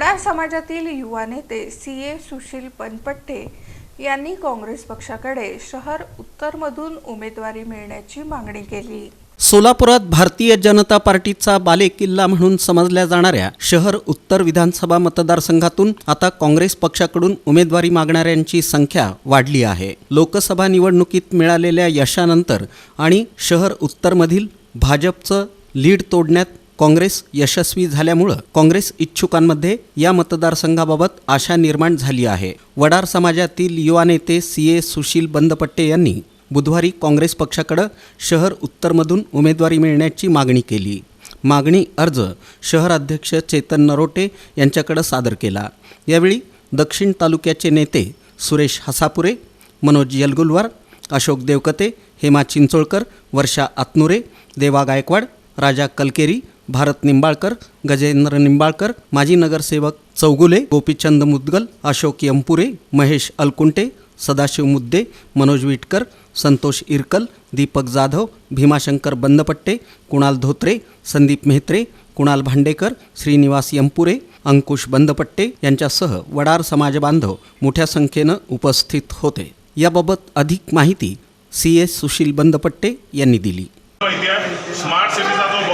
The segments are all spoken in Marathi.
वडार समाजातील युवा नेते सी. ए. सुशील पनपट्टे यांनी काँग्रेस पक्षाकडे शहर उत्तरमधून उमेदवारी मिळण्याची मागणी केली. सोलापुरात भारतीय जनता पार्टीचा बालेकिल्ला म्हणून समजल्या जाणाऱ्या शहर उत्तर विधानसभा मतदारसंघातून आता काँग्रेस पक्षाकडून उमेदवारी मागणाऱ्यांची संख्या वाढली आहे. लोकसभा निवडणुकीत मिळालेल्या यशानंतर आणि शहर उत्तरमधील भाजपचं लीड तोडण्यात काँग्रेस यशस्वी झाल्यामुळं काँग्रेस इच्छुकांमध्ये या मतदारसंघाबाबत आशा निर्माण झाली आहे. वडार समाजातील युवा नेते सी ए सुशील बंदपट्टे यांनी बुधवारी काँग्रेस पक्षाकडं शहर उत्तरमधून उमेदवारी मिळण्याची मागणी केली. मागणी अर्ज शहर अध्यक्ष चेतन नरोटे यांच्याकडं सादर केला. यावेळी दक्षिण तालुक्याचे नेते सुरेश हसापुरे मनोज यलगुलवार अशोक देवकते हेमा चिंचोळकर वर्षा आतनुरे देवा गायकवाड राजा कलकेरी भारत निंबाळकर गजेंद्र निंबाळकर माजी नगरसेवक चौगुले गोपीचंद मुद्गल अशोक यंपुरे महेश अलकुंटे सदाशिव मुद्दे मनोज विटकर संतोष इरकल दीपक जाधव भीमाशंकर बंदपट्टे कुणाल धोत्रे संदीप मेहत्रे कुणाल भांडेकर श्रीनिवास यंपुरे अंकुश बंदपट्टे यांच्यासह वडार समाज बांधव मोठ्या संख्येनं उपस्थित होते. याबाबत अधिक माहिती सी एस सुशील बंदपट्टे यांनी दिली. स्मार्ट सिटीचा जो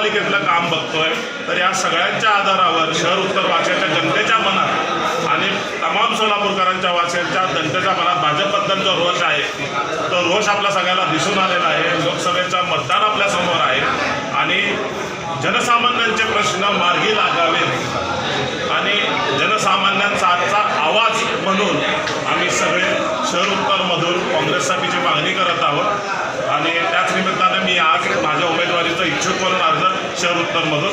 महापालिकेतलं काम बघतोय तर या सगळ्यांच्या आधारावर शहर उत्तर वासियाच्या जनतेच्या मनात आणि तमाम सोलापूरकरांच्या वासियांच्या जनतेच्या मनात भाजपबद्दल जो रोष आहे. तो रोष आपल्या सगळ्याला दिसून आलेला आहे. लोकसभेचं मतदान आपल्यासमोर आहे. आणि जनसामान्यांचे प्रश्न मार्गी लागावेत. आणि जनसामान्यांचा आजचा आवाज म्हणून आम्ही सगळे शहर उत्तरमधून काँग्रेससाठीची मागणी करत आहोत. आणि त्याच निमित्ताने çarpıtlarmadan